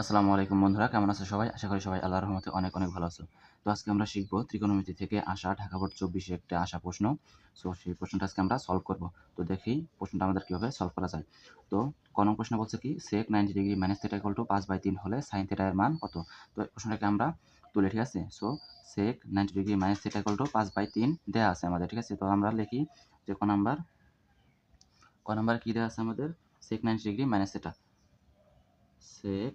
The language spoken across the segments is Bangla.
আসসালামু আলাইকুম বন্ধুরা, কেমন আছো সবাই? আশা করি সবাই আল্লাহর রহমতে অনেক অনেক ভালো আছো। তো আজকে আমরা শিখব ত্রিকোণমিতি থেকে আসা ঢাকা বোর্ড চব্বিশে একটা আসা প্রশ্ন। সো সেই প্রশ্নটা আজকে আমরা সলভ করব। তো দেখি প্রশ্নটা আমাদের কীভাবে সলভ করা যায়। তো কোন প্রশ্ন বলছে কি sec ninety degree minus theta equal to পাঁচ বাই তিন হলে সাইন থেটার মান কত? তো এই প্রশ্নটাকে আমরা তুলে, ঠিক আছে? So sec ninety degree minus theta equal to পাঁচ বাই তিন দেওয়া আছে আমাদের, ঠিক আছে? তো আমরা লিখি যে ক নাম্বার ক নাম্বার কী দেওয়া আছে আমাদের? Sec ninety degree minus theta sec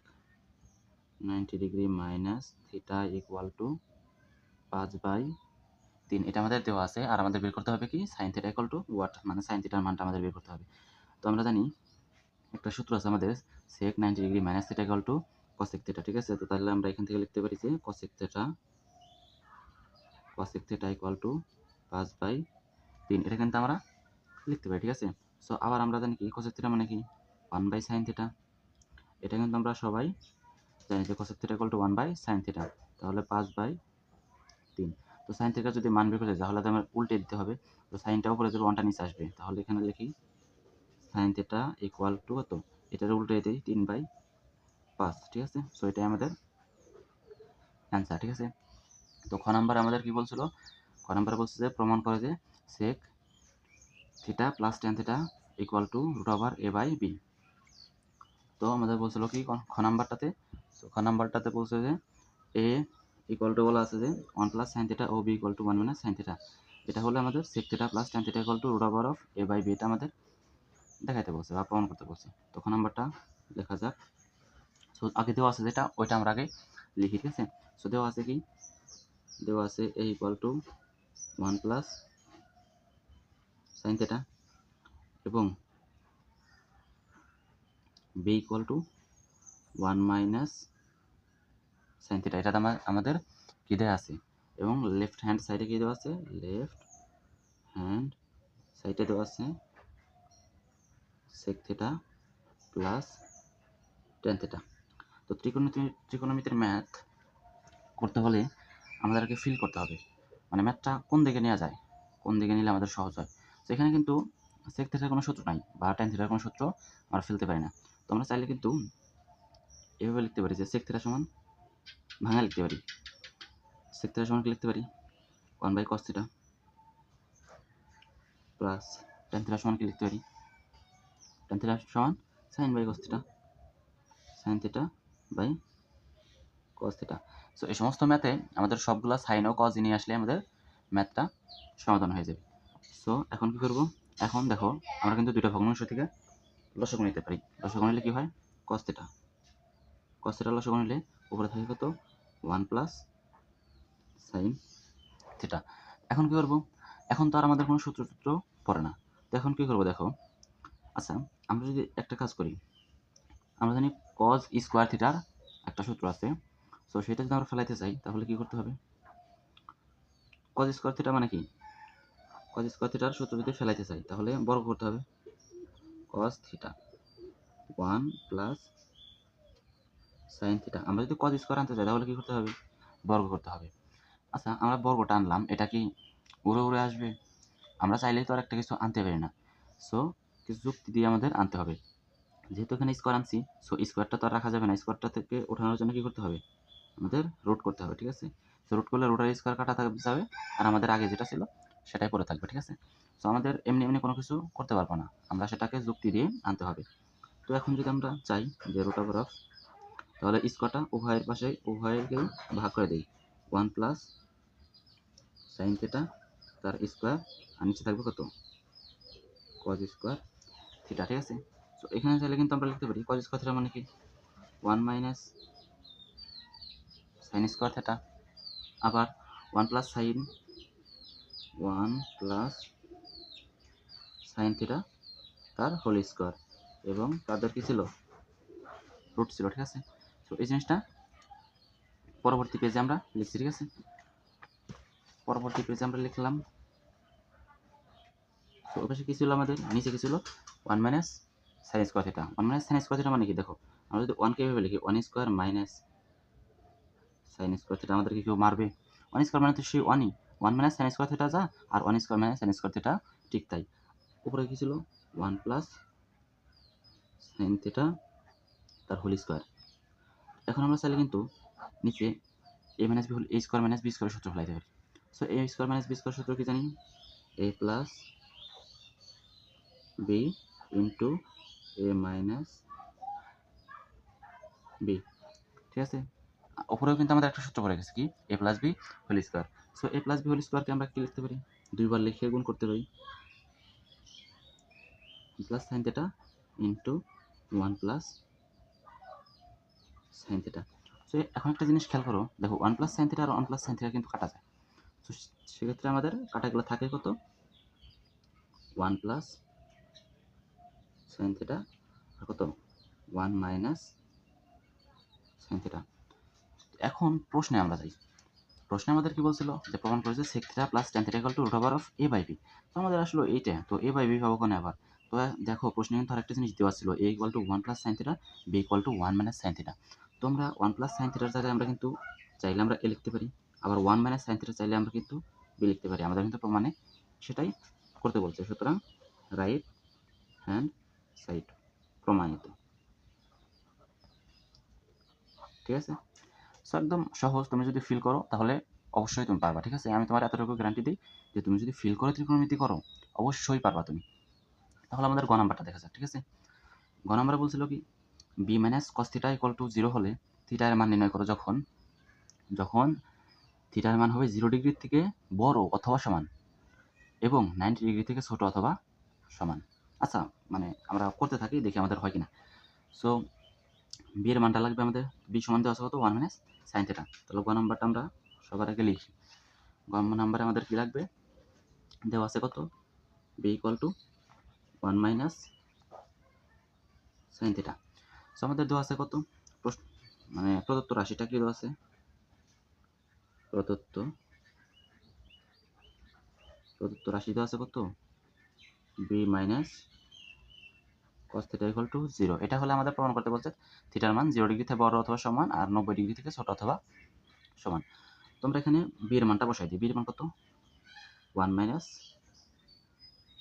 ninety degree minus theta equal to পাঁচ বাই তিন। এটা আমাদের দেওয়া আছে। আর আমাদের বের করতে হবে কি? Sine theta equal to what মানে সাইন থিটার মানটা আমাদের বের করতে হবে। তো আমরা জানি একটা সূত্র আছে আমাদের sec ninety degree minus theta equal to cosec theta, ঠিক আছে? তো তাহলে আমরা এখান থেকে লিখতে পারি যে cosec theta cosec theta equal to পাঁচ বাই তিন। এটা কিন্তু আমরা লিখতে পারি, ঠিক আছে? সো আবার আমরা জানি কি? কসেক থিটা মানে কি? One by sine theta. এটা কিন্তু আমরা সবাই জানি যে cosec theta equal to one by sine theta তাহলে পাঁচ বাই তিন। তো সাইন থিটা যদি মান বের করতে তাহলে আমার উল্টে দিতে হবে। তো সাইনটা উপরে যদি ওয়ানটা নিচে আসবে। তাহলে এখানে লিখি সাইন থিটা ইকুয়াল টু কত? এটার উল্টে দিই, তিন বাই পাঁচ, ঠিক আছে? সো এটাই আমাদের অ্যান্সার ঠিক আছে? তো খ নাম্বার আমাদের কি বলছিল? খ নাম্বার বলছে যে, প্রমাণ করে যে sec theta plus tan theta equal to root over a by b তো আমাদের বলছিল কি, খ নাম্বারটাতে তো নাম্বারটাতে বলছে যে এ ইকুয়াল টু বলা আছে যে one plus sine theta O b equal to one minus sine theta এটা হলো আমাদের sec theta plus tan theta equal to root over of a by b এটা আমাদের দেখাইতে বলছে বা প্রমাণ করতে বলছে। তো খ নাম্বারটা লেখা যাক। সো আগে দেওয়া আছে যেটা, ওইটা আমরা আগে লিখি, ঠিক আছে? সো দেওয়া আছে কি? দেওয়া আছে a equal to one plus sine theta এবং b equal to one minus sine theta এটা আমাদের কী আছে? এবং লেফট হ্যান্ড সাইডে কী দেওয়া আছে? লেফট হ্যান্ড সাইডে দেওয়া আছে sec theta plus tan theta তো ত্রিকোণমিতি, ত্রিকোণমিতির ম্যাথ করতে হলে আমাদেরকে ফিল করতে হবে। মানে ম্যাথটা কোন দিকে নেওয়া যায়? কোন দিকে নিলে আমাদের সহজ হয়? তো এখানে কিন্তু সেক থিটার কোনো সূত্র নাই বা টেন থিটার কোনো সূত্র আমরা ফেলতে পারি না। তো আমরা চাইলে কিন্তু এভাবে লিখতে পারি যে সেক থিটা সমান ভাঙা লিখতে পারি। সেক থিটা সমান লিখতে পারি? One by cos plus tan theta সমান কি লিখতে পারি? টেন থিটা সমান sine by cos theta sine theta by cos theta so এই সমস্ত ম্যাথে আমাদের সবগুলো সাইন ও কজ নিয়ে আসলে আমাদের ম্যাথটা সমাধান হয়ে যাবে। সো এখন কি করব? এখন দেখো, আমরা কিন্তু দুইটা ভগ্নাংশ থেকে লসগু নিতে পারি। লসগু নিলে কী হয়? কস থিটা কস লসগু নিলে উপরে থাকে কত? One plus sine, theta. এখন কী করব? এখন তো আর আমাদের কোনো সূত্র সূত্র পড়ে না। তো এখন কী করব দেখো? আচ্ছা আমরা যদি একটা কাজ করি। আমরা জানি কজ স্কোয়ার থিটার একটা সূত্র আছে। সো সেটা যদি আমরা ফেলাইতে চাই, তাহলে কী করতে হবে? কজ স্কোয়ার থিটা মানে কি? কজ স্কোয়ার থিটার সূত্র যদি ফেলাইতে চাই, তাহলে বর্গ করতে হবে। Cos theta one plus sine theta আমরা যদি কজ স্কোয়ার আনতে চাই, তাহলে কী করতে হবে? বর্গ করতে হবে। আচ্ছা আমরা বর্গটা আনলাম, এটা কি উড়ে উড়ে আসবে? আমরা চাইলেই তো আর একটা কিছু আনতে পারি না। সো কিছু যুক্তি দিয়ে আমাদের আনতে হবে। যেহেতু এখানে স্কোয়ার আনছি সো স্কোয়ারটা তো আর রাখা যাবে না। স্কোয়ারটা থেকে ওঠানোর জন্য কী করতে হবে? আমাদের রুট করতে হবে, ঠিক আছে? সো রুট করলে রুটার স্কোয়ার কাটা থাকবে যাবে, আর আমাদের আগে যেটা ছিল, সেটাই পড়ে থাকবে, ঠিক আছে? সো আমাদের এমনি এমনি কোনো কিছু করতে পারব না। আমরা সেটাকে যুক্তি দিয়ে আনতে হবে। তো এখন যদি আমরা চাই যে রুট অফ তাহলে স্কোয়ারটা উভয়ের পাশে উভয়কেই ভাগ করে দিই। ওয়ান প্লাস সাইন থিটা তার স্কোয়ার আর নিচে থাকবে কত? কজ স্কোয়ার থিটা ঠিক আছে? তো এখানে চাইলে কিন্তু আমরা লিখতে পারি কজ স্কোয়ার থিটা মানে কি? One minus sine square theta আবার one plus sine one plus sine theta তার হোল স্কোয়ার এবং তাদের কি ছিল? রুট ছিল, ঠিক আছে? তো এই জিনিসটা পরবর্তী পেজে আমরা লিখছি, ঠিক আছে? পরবর্তী পেজে আমরা লিখলাম, তো পাশে কী ছিল আমাদের? নিচে কী ছিল? One minus sine square theta one minus sine square মানে কি? দেখো, আমরা যদি ওয়ানকে ভেবে লিখি one square minus sine square theta আমাদেরকে কেউ মারবে? ওয়ান স্কোয়ার মানে তো সেই ওয়ানই one minus sine square theta যা, আর one square minus sine square theta ঠিক তাই। উপরে কী ছিল? ওয়ান প্লাস সাইন থিটা তার হোল স্কোয়ার এখন আমরা চাইলে কিন্তু নিচে এ মাইনাস বি হল a square minus b square সূত্র ফেলাইতে পারি। So a square minus b square সূত্র কি জানি? A plus b into a minus b ঠিক আছে? ওপরেও কিন্তু আমাদের একটা সূত্র পড়ে গেছে কি? A plus b whole square so a plus b whole স্কোয়ারকে আমরা কি লিখতে পারি? দুইবার লিখে গুণ করতে পারি। Plus sine theta into one plus sine theta so এখন একটা জিনিস খেয়াল করো, দেখো ওয়ান প্লাস সাইন থেটা আর ওয়ান প্লাস সাইন থেটা কিন্তু কাটা যায়। তো সেক্ষেত্রে আমাদের কাটাগুলো থাকে কত? ওয়ান প্লাস সাইন থেটা আর কত? ওয়ান মাইনাস সাইন থেটা এখন প্রশ্নে আমরা যাই। প্রশ্নে আমাদের কি বলছিল? যে প্রমাণ করেছে sec theta plus tan theta equal to root over of a by b তো আমাদের আসলে এইটা, তো এ বাই বি পাবো কোন আবার? তো দেখো, প্রশ্নে কিন্তু আরেকটা জিনিস দেওয়া ছিল a equal to one plus sine theta b equal to one minus sine theta তো আমরা ওয়ান প্লাস সাইন থিটার জায়গায় আমরা কিন্তু চাইলে আমরা এ লিখতে পারি। আবার ওয়ান মাইনাস সাইন থিটা চাইলে আমরা কিন্তু বি লিখতে পারি। আমাদের কিন্তু প্রমাণে সেটাই করতে বলছে। সুতরাং রাইট হ্যান্ড সাইড প্রমাণিত। ঠিক আছে? সো একদম সহজ। তুমি যদি ফিল করো, তাহলে অবশ্যই তুমি পারবা। ঠিক আছে? আমি তোমার এতটুকু গ্যারান্টি দিই যে তুমি যদি ফিল করে ত্রিকোণমিতি করো, অবশ্যই পারবা তুমি। তাহলে আমাদের গ নাম্বারটা দেখা যাক। ঠিক আছে? গ নাম্বার বলছিল কি? B minus cos theta equal to zero হলে থিটার মান নির্ণয় করো যখন যখন থিটার মান হবে জিরো ডিগ্রির থেকে বড় অথবা সমান এবং নাইনটি ডিগ্রি থেকে ছোট অথবা সমান। আচ্ছা মানে আমরা করতে থাকি, দেখি আমাদের হয় কিনা। সো বি এর মানটা লাগবে আমাদের বি সমান দেওয়া আছে কত? ওয়ান মাইনাস সাইন থেটা তাহলে গ নাম্বারটা আমরা সবার আগে লিখি। গ নাম্বারে আমাদের কি লাগবে? দেওয়া আছে কত? B equal to one minus sine theta so আমাদের দেওয়া আছে কত? মানে প্রদত্ত রাশিটা কি দেওয়া আছে? প্রদত্ত প্রদত্ত রাশি দেওয়া আছে কত? B minus cos theta equal to zero এটা হলে আমাদের প্রমাণ করতে বলছে থিটার মান জিরো ডিগ্রি থেকে বড় অথবা সমান আর নব্বই ডিগ্রি থেকে ছোট অথবা সমান। তোমরা এখানে বি এর মানটা বসাই দিই। বি এর মান কত? One minus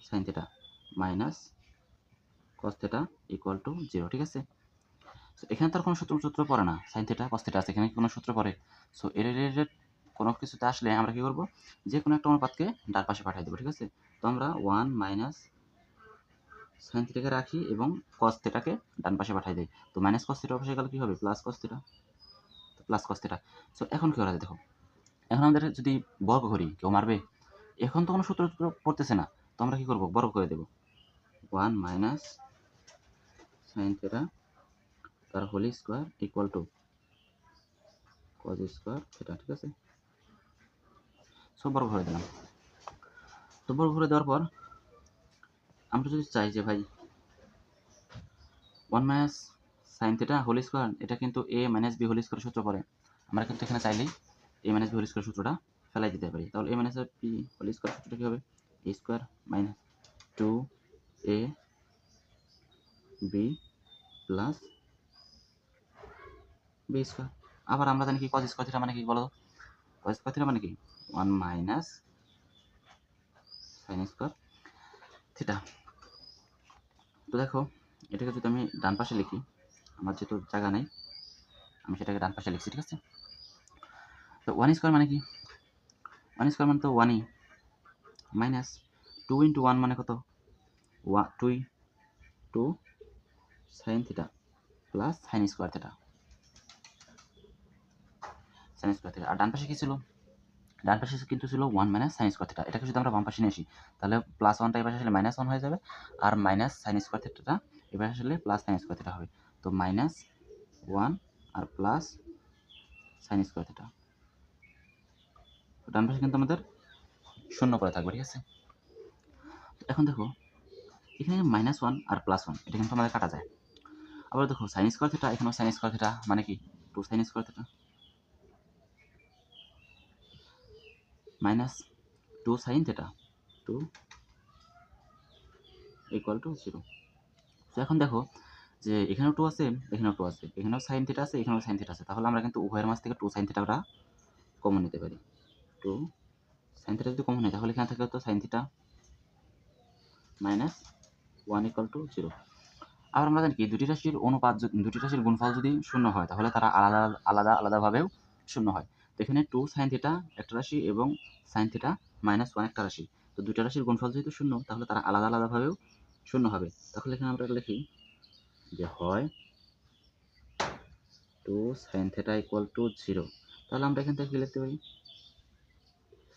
sine theta minus cos theta equal to zero ঠিক আছে? So, এখানে তার কোনো সূত্র সূত্র পড়ে না। সাইন থিটা cos থিটা আছে এখানে কোনো সূত্র পড়ে। সো এর রিলেটেড কোনো কিছুতে আসলে আমরা কি করব? যে কোনো একটা অনুপাতকে ডান পাশে পাঠিয়ে দেবো ঠিক আছে? তো আমরা ওয়ান মাইনাস সাইন থিটাকে রাখি এবং কস থিটাকে ডান পাশে পাঠিয়ে দিই। তো মাইনাস কস থিটা পাশে গেলে কি হবে? প্লাস কস থিটা তো প্লাস কস থিটা সো এখন কি করা যায় দেখো? এখন আমাদের যদি বর্গ করি কেউ মারবে? এখন তো কোনো সূত্র পড়তেছে না। তো আমরা কি করব? বর্গ করে দেব। ওয়ান মাইনাস সাইন থিটা তার whole square equal to cos square theta ঠিক আছে? সব বর্গ করে দিলাম। তো বর্গ করে দেওয়ার পর আমরা যদি চাই যে ভাই one minus sine theta whole square এটা কিন্তু a minus b whole square সূত্র পড়ে। আমরা কিন্তু এখানে চাইলেই a minus b whole square সূত্রটা ফেলাই দিতে পারি। তাহলে a minus b whole square সূত্রটা কী হবে? A square minus two a b plus b square আবার আমরা জানি কি কজ স্কোয়ার থিটা মানে কি বলো? কজ স্কোয়ার থিটা মানে কি? One minus sine square theta তো দেখো, এটাকে যদি আমি ডান পাশে লিখি, আমার যেহেতু জায়গা নেই, আমি সেটাকে ডান পাশে লিখছি, ঠিক আছে? তো ওয়ান স্কোয়ার মানে কি? ওয়ান স্কোয়ার মানে তো ওয়ানই মাইনাস টু ইন্টু ওয়ান মানে কত? ওয়া টুই two sine theta plus sine square theta sine square theta আর ডান পাশে কী ছিল? ডান পাশে কিন্তু ছিল one minus sine square theta এটাকে যদি আমরা বাম পাশে নিয়ে আসি? তাহলে প্লাস ওয়ানটা এবার আসলে মাইনাস ওয়ান হয়ে যাবে। আর মাইনাস সাইন স্কোয়ার থিটাটা এবার আসলে প্লাস সাইন স্কোয়ার থিটা হবে। তো মাইনাস ওয়ান আর প্লাস সাইন স্কোয়ার থিটা ডান পাশে কিন্তু আমাদের শূন্য করে থাকবে, ঠিক আছে? এখন দেখো, এখানে মাইনাস ওয়ান আর প্লাস ওয়ান এটা কিন্তু আমাদের কাটা যায়। আবার দেখো সাইন স্কোয়ার থিটা এখানেও সাইন স্কোয়ার থিটা মানে কি? Two sine square theta minus two sine theta two equal to zero তো এখন দেখো যে এখানেও টু আছে, এখানেও টু আছে। এখানেও সাইন থিটা আছে, এখানেও সাইন থিটা আছে। তাহলে আমরা কিন্তু উভয়ের মাঝ থেকে টু সাইন থিটাটা কমন নিতে পারি। টু সাইন থিটা যদি কমন হয়, তাহলে এখানে থাকে তো sine theta minus one equal to zero আবার আমরা জানি কি, দুটি রাশির অনুপাত দুটি রাশির গুণফল যদি শূন্য হয়, তাহলে তারা আলাদা আলাদা, আলাদাভাবেও শূন্য হয়। এখানে টু সাইন থিটা একটা রাশি এবং সাইন থিটা মাইনাস ওয়ান একটা রাশি। তো দুটা রাশির গুণফল যেহেতু শূন্য, তাহলে তারা আলাদা আলাদাভাবেও শূন্য হবে। তাহলে এখানে আমরা লিখি যে হয় two sine theta equal to zero তাহলে আমরা এখান থেকে লিখতে পারি?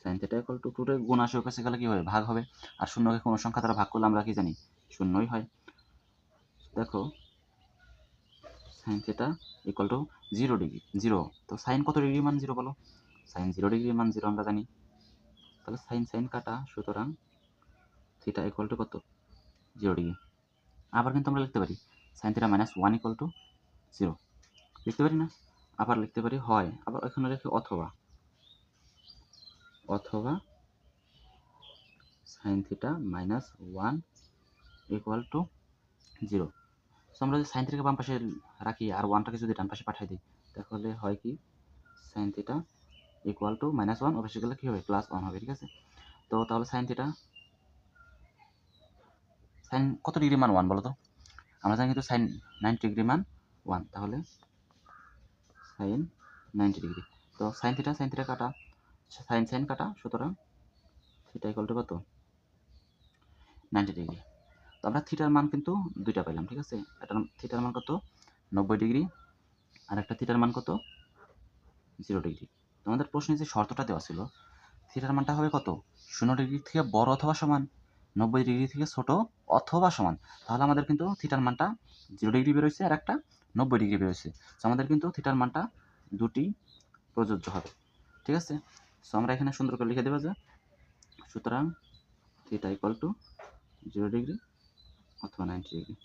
সাইন থিটা ইকুয়াল টু টুরে গুণ আসে কাছে গেলে কি হবে? ভাগ হবে। আর শূন্যকে কোনো সংখ্যা তারা ভাগ করলে আমরা কি জানি? শূন্যই হয়। দেখো sine theta equal to zero degree zero তো সাইন কত ডিগ্রি মান জিরো বলো? সাইন জিরো ডিগ্রি মান জিরো আমরা জানি। তাহলে সাইন সাইন কাটা, সুতরাং থিটা ইকুয়াল টু কত? জিরো ডিগ্রি আবার কিন্তু আমরা লিখতে পারি sine theta minus one equal to zero লিখতে পারি না? আবার লিখতে পারি, হয়। আবার এখানে লিখি অথবা। অথবা sine theta minus one equal to zero so আমরা যদি সাইন থিটাকে বাম পাশে রাখি আর ওয়ানটাকে যদি ডান পাশে পাঠাই দিই, তাহলে হয় কি? Sine theta equal to minus one অবশ্যই গেলে কী হবে? প্লাস ওয়ান হবে, ঠিক আছে? তো তাহলে সাইন থিটা সাইন কত ডিগ্রি মান ওয়ান বলো তো? আমরা জানি কিন্তু সাইন নাইনটি ডিগ্রি মান ওয়ান তাহলে সাইন নাইনটি ডিগ্রি তো সাইন থিটা সাইন থিটা কাটা সাইন সাইন কাটা, সুতরাং থিটা ইকুয়াল টু কত? নাইনটি ডিগ্রি তো আমরা থিটার মান কিন্তু দুইটা পাইলাম, ঠিক আছে? একটা থিটার মান কত? নব্বই ডিগ্রি, আর একটা থিটার মান কত? Zero degree. তো আমাদের প্রশ্নে যে শর্তটা দেওয়া ছিল থিটার মানটা হবে কত? শূন্য ডিগ্রি থেকে বড় অথবা সমান, নব্বই ডিগ্রি থেকে ছোট অথবা সমান। তাহলে আমাদের কিন্তু থিটার মানটা জিরো ডিগ্রি বেরোচ্ছে আর একটা নব্বই ডিগ্রি বেরোচ্ছে তো আমাদের কিন্তু থিটার মানটা দুটি প্রযোজ্য হবে, ঠিক আছে? সো আমরা এখানে সুন্দর করে লিখে দেবো যে, সুতরাং theta equal to zero degree অথবা নাইনটি ডিগ্রি